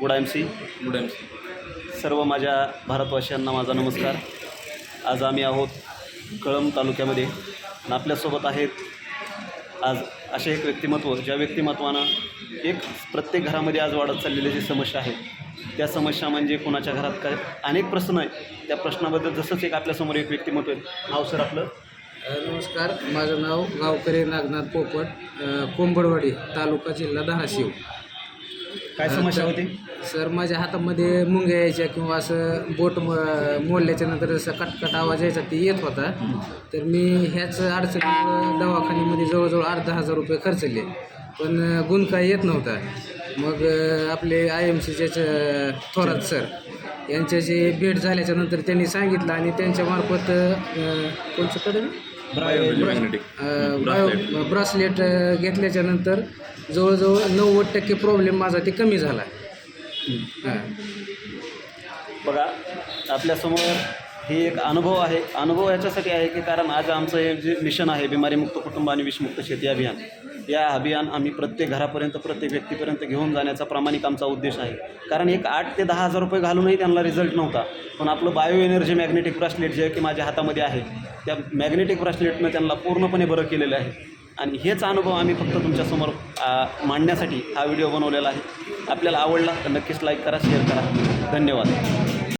Good M C. Good M C. सर्व माझ्या भारतवासियांना माझा नमस्कार. आज आम्ही आहोत कळंब तालुक्यामध्ये आणि आपल्यासोबत आहेत आज असे एक व्यक्तिमत्व ज्या व्यक्तिमत्वानं एक प्रत्येक घरामध्ये आज वाढत चाललेली जी समस्या आहे त्या समस्या म्हणजे कोणाच्या घरात काय? अनेक प्रश्न आहेत. त्या प्रश्नाबद्दल जसंच एक आपल्यासमोर एक व्यक्तिमत्व आहे. नाव सर आपलं? नमस्कार. माझं नाव गावकरी नागनाथ पोपट कोंबडवाडी तालुका जिल्हा धाराशिव. काय समस्या होती? सर माझ्या हातामध्ये मुंग्या यायच्या किंवा असं बोट म मोडल्याच्या नंतर असं कटकट आवाज यायचा ते येत होता. तर मी ह्याच अडचणीमुळं दवाखान्यामध्ये जवळजवळ अर्धा हजार रुपये खर्चले पण गुण काय येत नव्हता. मग आपले आय एम सीचे थोरात सर यांच्याशी भेट झाल्याच्यानंतर त्यांनी सांगितलं आणि त्यांच्यामार्फत कोणचं कडे बायो ब्रासलेट. घेतल्याच्या नंतर जवळजवळ नव्वद टक्के प्रॉब्लेम माझा ते कमी झाला. हां. बघा आपल्यासमोर ही एक अनुभव आहे. अनुभव याच्यासाठी आहे की कारण आज आमचं हे जे मिशन आहे बिमारीमुक्त कुटुंब आणि विषमुक्त शेती अभियान या अभियान आम्ही प्रत्येक घरापर्यंत प्रत्येक व्यक्तीपर्यंत घेऊन जाण्याचा प्रामाणिक आमचा उद्देश आहे. कारण एक आठ ते दहा हजार रुपये घालूनही त्यांना रिझल्ट नव्हता. पण आपलं बायो एनर्जी मॅग्नेटिक ब्रासलेट जे आहे की माझ्या हातामध्ये आहे त्या मॅग्नेटिक ब्रासलेटनं त्यांना पूर्णपणे बरं केलेलं आहे. आणि हेच अनुभव आम्ही फक्त तुमच्यासमोर मांडण्यासाठी हा व्हिडिओ बनवलेला आहे. आपल्याला आवडला तर नक्कीच लाईक करा शेअर करा. धन्यवाद.